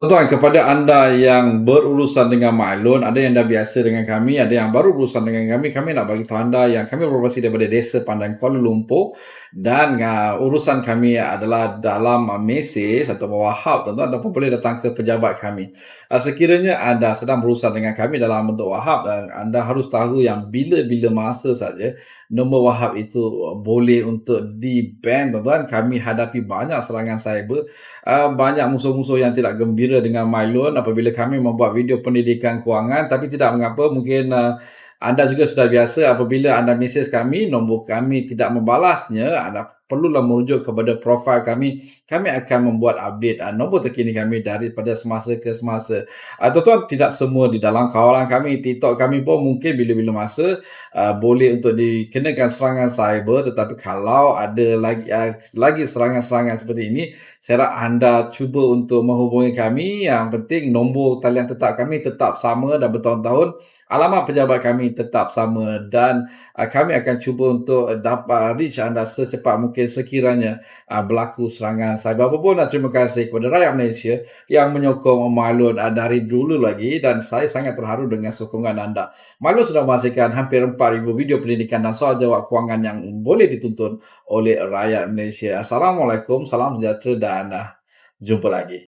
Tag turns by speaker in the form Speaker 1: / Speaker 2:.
Speaker 1: Tuan, kepada anda yang berurusan dengan Mylon, ada yang dah biasa dengan kami, ada yang baru berurusan dengan kami, kami nak bagi tahu anda yang kami beroperasi daripada Desa Pandang Kuala Lumpur dan uh, urusan kami adalah dalam uh, meses atau wahab tuan-tuan ataupun boleh datang ke pejabat kami. Uh, sekiranya anda sedang berurusan dengan kami dalam bentuk wahab dan anda harus tahu yang bila-bila masa saja nombor wahab itu boleh untuk di-ban tuan-tuan. Kami hadapi banyak serangan cyber, uh, banyak musuh-musuh yang tidak gembira gembira dengan MyLoan apabila kami membuat video pendidikan kewangan. Tapi tidak mengapa mungkin uh, anda juga sudah biasa apabila anda mesej kami, nombor kami tidak membalasnya, anda perlulah merujuk kepada profil kami. Kami akan membuat update uh, nombor terkini kami daripada semasa ke semasa. Uh, tuan-tuan, tidak semua di dalam kawalan kami, TikTok kami pun mungkin bila-bila masa uh, boleh untuk dikenakan serangan cyber. Tetapi kalau ada lagi uh, lagi serangan-serangan seperti ini, saya harap anda cuba untuk menghubungi kami. Yang penting nombor talian tetap kami tetap sama dan bertahun-tahun alamat pejabat kami tetap sama dan uh, kami akan cuba untuk dapat reach anda secepat mungkin sekiranya uh, berlaku serangan cyber apapun dan terima kasih kepada rakyat Malaysia yang menyokong Malun uh, dari dulu lagi dan saya sangat terharu dengan sokongan anda. Malun sudah menghasilkan hampir 4,000 video pendidikan dan soal jawab kewangan yang boleh dituntun oleh rakyat Malaysia. Assalamualaikum, salam sejahtera dan uh, jumpa lagi.